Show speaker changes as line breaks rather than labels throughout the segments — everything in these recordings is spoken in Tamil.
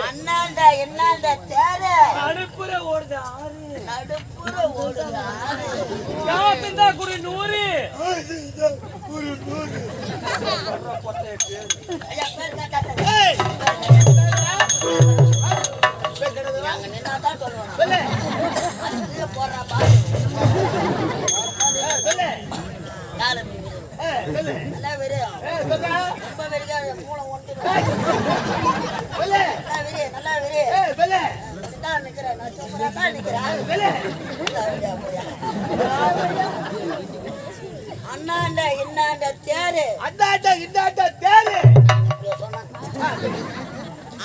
அண்ணாண்ட என்னாண்ட தேரு
நடுப்புற ஓடுது ஆறு.
நடுப்புற ஓடுது ஆறு.
நூறு?
நான். அதுக்குள்ளே போடுறா பாரு. அண்ணாண்ட இன்னாண்ட தேரு.
அந்தாட்ட இந்தாட்ட தேரு.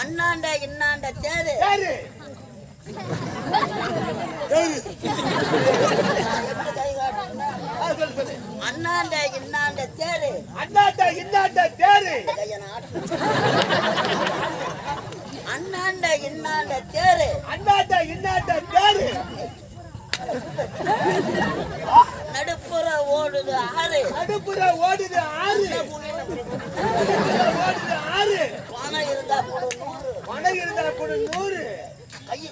அண்ணாண்ட இன்னாண்ட தேரு.
தேரு. சொல்லு சொல்லு.
அண்ணாண்ட இன்னாண்ட தேரு.
அந்தாட்ட இந்தாட்ட தேரு.
அண்ணாண்ட இன்னாண்ட தேரு.
அந்தாட்ட இந்தாட்ட தேரு.
நடுப்புற ஓடுது ஆறு.
நடுப்புற ஓடுது ஆறு. ஓடுது ஆறு.
பணம் இருந்தா போடு நூறு.
பணம் இருந்தா கூட நூறு.
கையை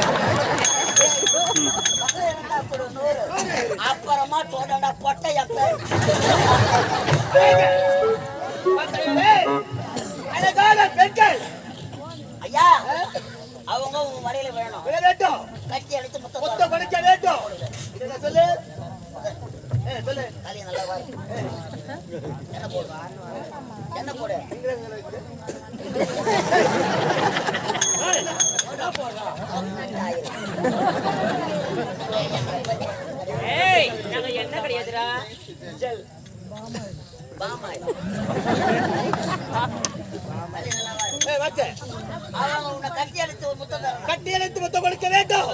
மொத்த கொடுக்க வேண்டும்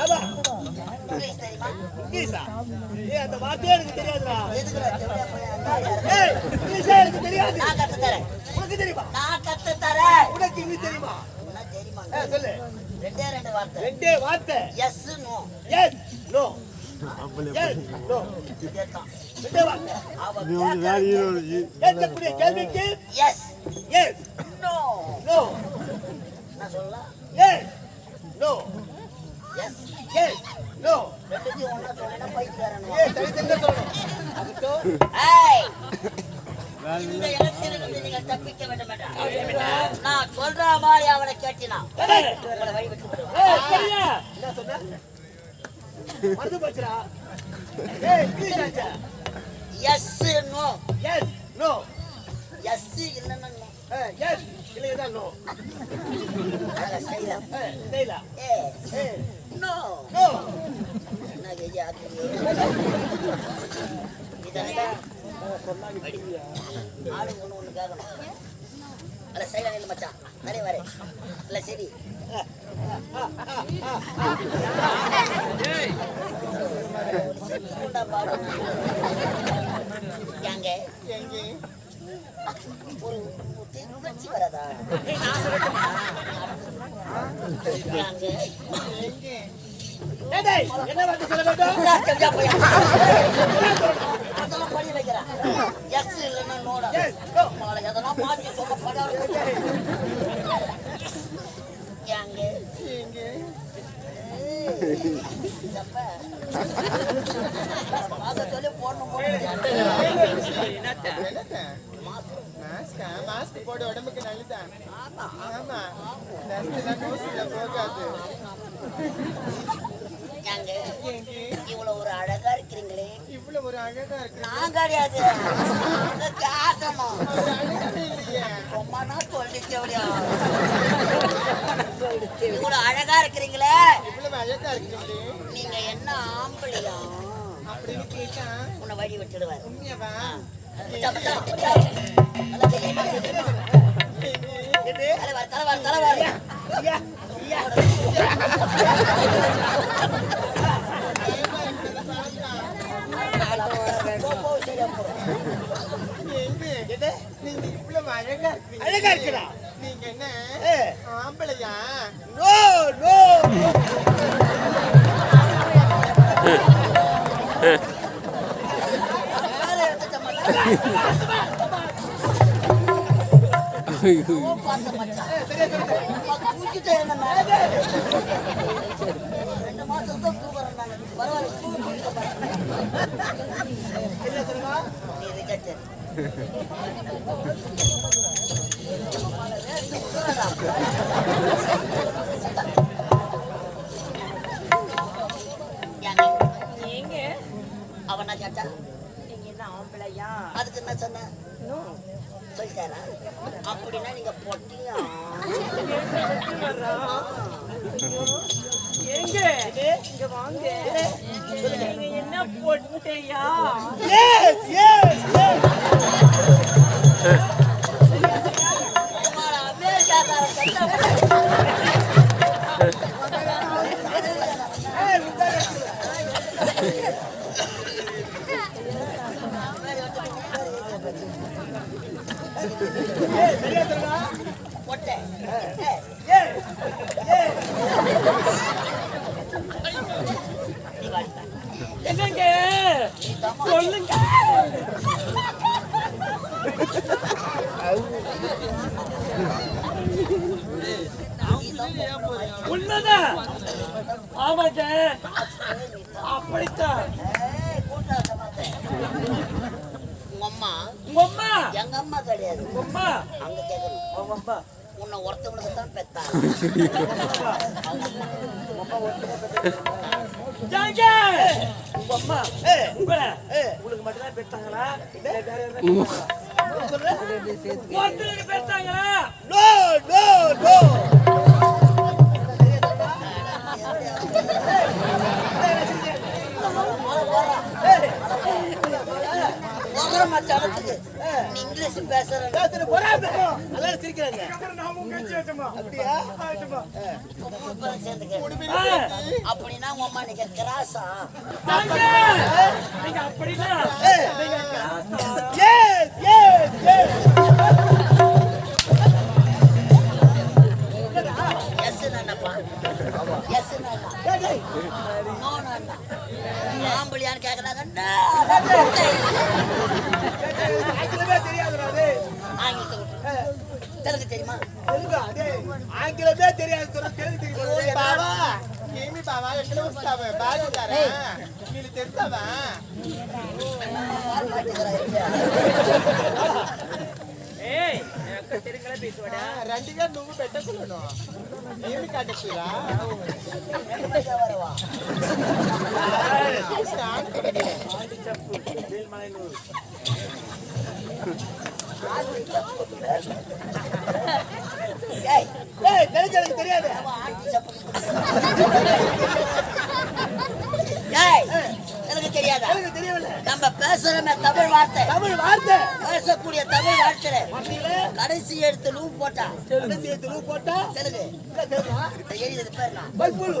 ஆமா
இங்கிலீஷ்
அந்த வார்த்தையே எனக்கு தெரியாதுடா? ஏய் இங்கிலீஷே எனக்கு தெரியாது
நான் கத்து தரேன்
உனக்கு தெரியுமா
நான் கத்து தரேன்
உனக்கு இங்கிலீஷ் தெரியுமா
என்ன தெரியுமா
ஏய், சொல்லு
ரெண்டே ரெண்டு வார்த்தை
ரெண்டே வார்த்தை
எஸ் நோ
எஸ் நோ கேள்விக்கு
எஸ்
எஸ்
நோ
நோ
நான் சொல்லலாம்
yes no
yes
yes no
ரெண்டுத்தையும் ஒண்ணா சொன்னா பைத்தியக்காரன்
ஏய் தனித்தனியா சொல்லணும் அதுக்கு
ஏய் இந்த இடத்திலிருந்து நீங்கள் தப்பிக்க வேண்டும் என்றால் நான் சொல்ற மாதிரி அவனை கேட்டினா. உங்களை வழி விட்டு விடுவேன்.
ஏய் சரியா? என்ன சொன்ன? மறந்து போச்சுடா. ஏய் இங்கிலீஷ் ஆச்சா.
Yes no
yes no
yes இல்லைன்னா no.
எஸ் இல்லையா நோ
அழகா செய்யலாம்.
செய்யலாம்
ஏ
ஏய்
நோ
நோ
என்ன கையா ஆக்குது? இதானே? ஆளுங்க ஒண்ணு ஒண்ணு கேட்கணும். அல்ல, சைடுல நில்லு மச்சான். நிறைய வரே. இல்ல, சரி. செத்து கொண்டா பாடு. ஏங்க? ஒரு உணர்ச்சி வராதா? ஏங்க?
ஏய் டேய், என்ன வார்த்தை சொல்ல வேண்டும்.
அதெல்லாம் பண்ணி வைக்கிறேன். Yes இல்லைன்னா no டா.
எஸ் நோ
நாளை எதனா மாத்தி சொல்ல படம் ஏங்க? ஏய், தப்பா. அதை சொல்லி போடணும் போல இருக்கு.
மாஸ்க் போட உடம்புக்கு நல்லதான்
ஆமா.
போகாது
ஏங்க? இவ்வளவு ஒரு அழகா இருக்கிறீங்களே.
இவ்வளவு ஒரு அழகா இருக்கு
நான் கிடையாது இதை காட்டணும்
ஒரு அழகாவே இல்லையே.
ரொம்ப நாள் சொல்லிச்சு அப்படியா இவ்வளவு அழகா இருக்கிறீங்களே.
இவ்வளவு அழகா இருக்குங்களே
நீங்க என்ன ஆம்பளையா?
அப்படின்னு கேட்டா
உன்னை வழி விட்டுடுவார்.
உண்மையவா?
தலைவர் தலைவர் தலைவர்
ஐயா ஐயா
போ, போ,
அழகா
இருக்கிறா
நீங்க என்ன ஆம்பளையா
நோ நோ
நீங்க
அவன் கேட்டா
நீங்க என்ன ஆம்பளையா?
அதுக்கு என்ன சொன்ன? சொல்லிட்டாரா அப்படின்னா நீங்க பொட்டியா
எங்க இங்க வாங்க. நீங்க என்ன போட்டையா
Yes, yes, yes.
உங்களோட அமெரிக்காக்காரன் செத்தவன்.
ஏய், முந்தானை எடுத்துரு. ஏய், சரியா சொல்லுடா.
பொட்டை. ஏய்,
ஏய், ஏய்.
நீ வாடிப்பா.
என்னங்க? சொல்லுங்க. உண்மைதான் ஆமாங்க. அப்படித்தான்.
அம்மா.
உங்க அம்மா?
எங்க அம்மா கிடையாது.
உங்க அம்மா?
அங்க கேட்கணும்
உங்க அம்மா.
உன்னை ஒருத்தவனுக்கு தான் பெத்தா
உங்க அம்மா உங்களை. உங்களுக்கு மட்டும்தான் பெத்தாங்களா? ஒருத்தருக்கு பெத்தாங்களா?
No, no, no.
மச்சானத்துக்கு இங்கிலீஷ் பேசுற
பேசுறது பொறாமை. எல்லாரும் சிரிக்கிறாங்க. அப்படியா?
அப்படின்னா உங்க அம்மா நீங்க கிராஸா
நீங்க அப்படின்னா. நீங்க கிராஸா?
ஆம்பளியான்னு கேக்குறாங்க no.
ஆங்கிலமே தெரியாதுடா, டேய்.
ஆங்கிலத்தை விட்டு.
ஏய்,
தெலுங்கு தெரியுமா
தெலுங்கா, டேய். ஆங்கிலமே தெரியாது சொல்ற தெலுங்கு தெரியுமா?
బావా ఏమి బావా ఎక్కడ వస్తావా బాగుంటారా వీళ్ళు తెస్తావా రండిగా నువ్వు పెట్టకులను ఏమి కట్టచ్చురా
ரெண்டு
தெரியாது.
எனக்கு
தெரியவில்லை.
நம்ம பேசுறோமே தமிழ் வார்த்தை.
தமிழ் வார்த்தை.
பேசக்கூடிய தமிழ் வார்த்தை? கடைசி எடுத்து லூ போட்டா.
கடைசி துணு போட்டா?
தெலுங்கு. பேர்.
வெட்டிலு.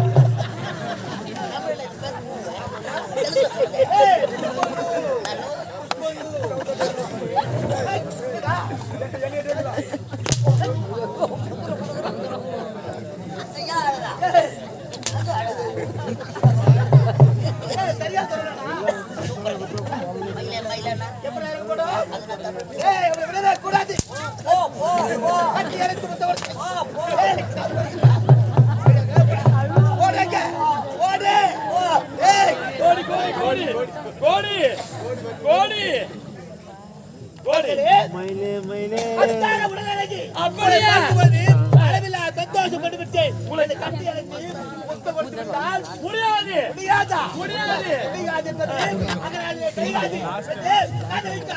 கூடாது.
போ, போ, போ.
கட்டி இறக்கி கொடுத்தவன்.
போ, போ.
கோடி கோடி கோடி
அதுதான உடனடி.
அப்படியா?
சந்தோஷப்பட்டு விட்டேன். உங்களை கட்டி இறக்கி முத்தம் விட்டால்
முடியாது
முடியாதா
முடியாது
முடியாது என்பது அதனாலே கிடையாது. ஏய், காதலித்து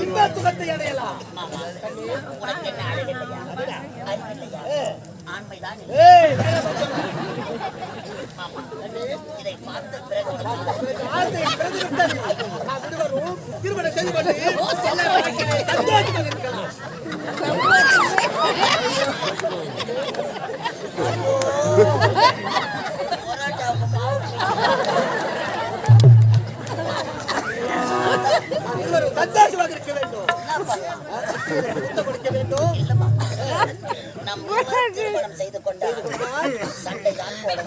இன்பத்துகத்தை இதை
பார்த்த பிறகு
திருமணம் செய்து கொண்டு சந்தோஷமாக இருக்கலாம்
திருமணம் செய்து கொண்டால் சண்டை தான் போட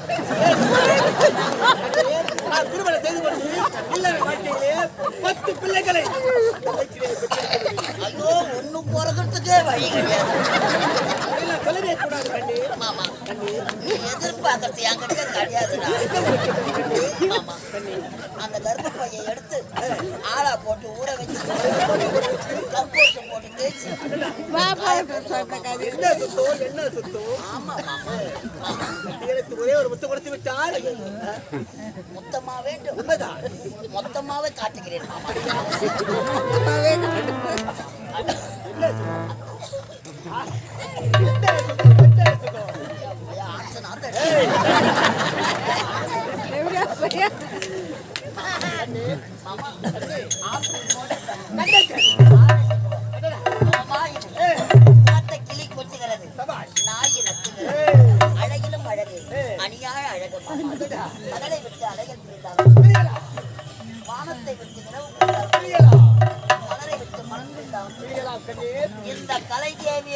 திருமணம் செய்து கொண்டு பிள்ளை வாழ்க்கையிலே பத்து பிள்ளைகளை
ஐயோ ஒன்னும் போறதுக்கு வழி கிடையாது. மாமா கண்ணு எதிர்பார்க்கறது என் அந்த கருப்பு எடுத்து ஆளா போட்டு ஊற வச்சு போட்டு தேய்ச்சி
என்ன என்ன சுத்தம்
ஆமா மாமா
எனக்கு ஒரே ஒரு முத்தம் கொடுத்து விட்டால்
மொத்தமா வேண்டும்
உண்மைதான்
மொத்தமாவே காட்டுகிறேன்
Thank
you.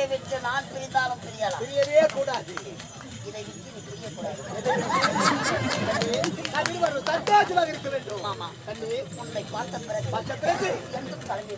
விட்டு நான் பிரிந்தாலும் பிரியலாம்.
பிரியவே கூடாது.
இதை விட்டு நீ பிரியக்கூடாது.
சந்தோஷமாக இருக்க வேண்டும்.
ஆமா.
கண்ணு.
உன்னை பார்த்த பிறகு
பார்த்த பிறகு.
என்று கலந்து